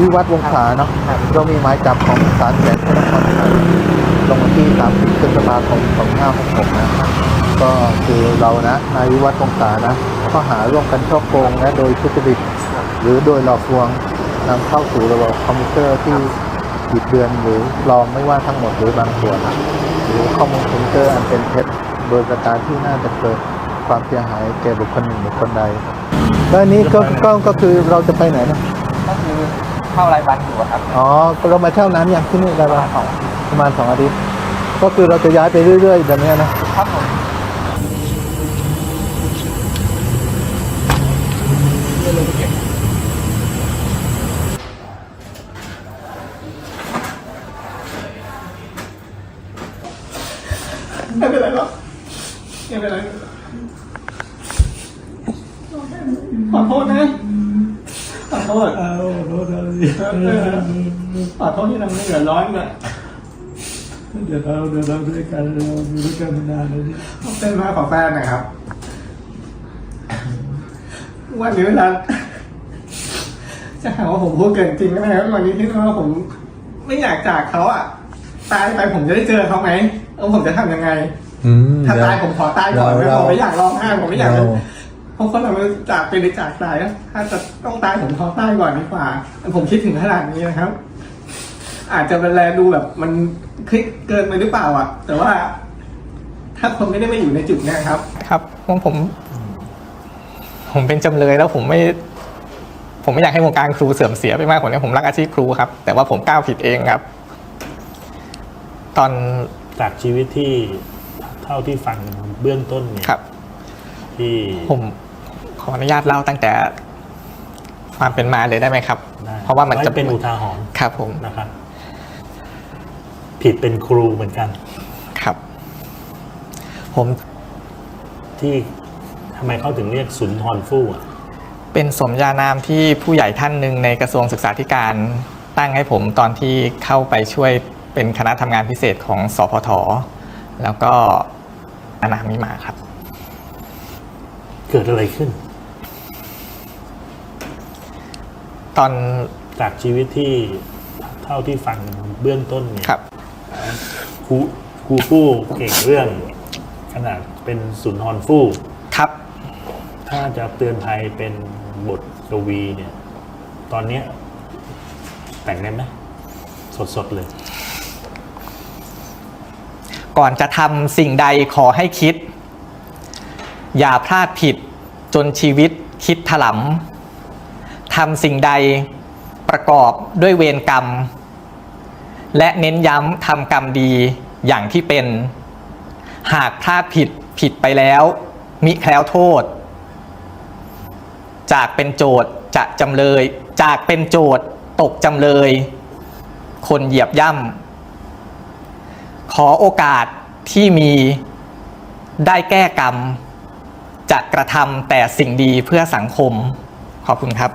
วิวัฒน์วงศาเนาะเรามีหมายจับของศาลแขวงพระนครไทยลงวันที่ 30พฤษภาคม2566นะก็คือเรานะนายวิวัฒน์วงศานะข้อหาร่วมกันช่อโกงและโดยทุจริตหรือโดยหลอกลวงนำเข้าสู่ระบบคอมพิวเตอร์ที่บิดเบือนหรือปลอมไม่ว่าทั้งหมดหรือบางส่วนหรือข้อมูลคอมพิวเตอร์อันเป็นเท็จโดยประการที่น่าจะเกิดความเสียหายแก่บุคคลหนึ่งบุคคลใดแล้วอันนี้ก็ก็ก็คือเราจะไปไหนนะก็คือ เข้ารายวันอยู่อะครับอ๋อเรามาเช่าน้ำอย่างที่นี่ได้ปะประมาณสองอาทิตย์ก็คือเราจะย้ายไปเรื่อยๆแบบเนี้ยนะครับผมไม่เป็นไรหรอกไม่เป็นไรขอโทษนะขอ โทษเอาโทษเราสิเออขอโทษที่ทำให้เดือดร้อนนะเดี๋ยวเราเดี๋ยวเราด้วยกันเราอยู่ด้วยกันมานานแล้วนี่เป็นมาขอแฟนหนะครับ วันนี้เวลาจะหาว่าผมพูดเกินจริงไหมครับวันนี้ที่ว่าผมไม่อยากจากเขาอะ ตายไปผมจะได้เจอเขาไหมแล้วผมจะทำยังไง อืมถ้าตายผมขอตายก่อนนะเราผมไม่อยากร้องไห้ผมไม่อยากเรา เพราะคนเราไม่จากเป็นหรือจากตายนะถ้าจะต้องตายผมขอตายก่อนดีกว่า ผมคิดถึงขนาดนี้นะครับ อาจจะเป็นแลดูแบบมันคลิกเกินไปหรือเปล่าอะ แต่ว่า ถ้าคนไม่ได้มาอยู่ในจุดเนี้ยครับ ครับผมผม ผมเป็นจำเลยแล้วผมไม่ ผมไม่อยากให้วงการครูเสื่อมเสียไปมากกว่านี้ผมรักอาชีพครูครับ แต่ว่าผมก้าวผิดเองครับ ตอนจากชีวิตที่เท่าที่ฟังเบื้องต้นเนี่ยครับ ที่ผม ขออนุญาตเล่าตั้งแต่ความเป็นมาเลยได้ไหมครับ ได้เพราะว่ามันจะไเป็นอุทาหรณ์ครับผมนะครับ ผิดเป็นครูเหมือนกัน ครับ ผมที่ทำไมเขาถึงเรียกสุนทรฟู่อะเป็นสมญานามที่ผู้ใหญ่ท่านหนึ่งในกระทรวงศึกษาธิการตั้งให้ผมตอนที่เข้าไปช่วยเป็นคณะทำงานพิเศษของสพทแล้วก็อานามนี้มาครับ เกิดอะไรขึ้น ตอนจากชีวิตที่เท่าที่ฟังเบื้องต้นเนี่ยครับครูครูฟู่เก่งเรื่อง ขนาดเป็นสุนทรฟู่ครับ ถ้าจะเตือนภัยเป็นบทกวีเนี่ย ตอนเนี้ยแต่งได้ไหมสดๆเลย ก่อนจะทำสิ่งใดขอให้คิด อย่าพลาดผิดจนชีวิตคิดถลำ ทำสิ่งใดประกอบด้วยเวรกรรม และเน้นย้ำทำกรรมดีอย่างที่เป็น หากพลาดผิดผิดไปแล้ว มิแคล้วโทษ จากเป็นโจทย์จะจำเลย จากเป็นโจทย์ตกจำเลย คนเหยียบย่ำขอโอกาสที่มีได้แก้กรรม จะกระทำแต่สิ่งดีเพื่อสังคม ขอบคุณครับ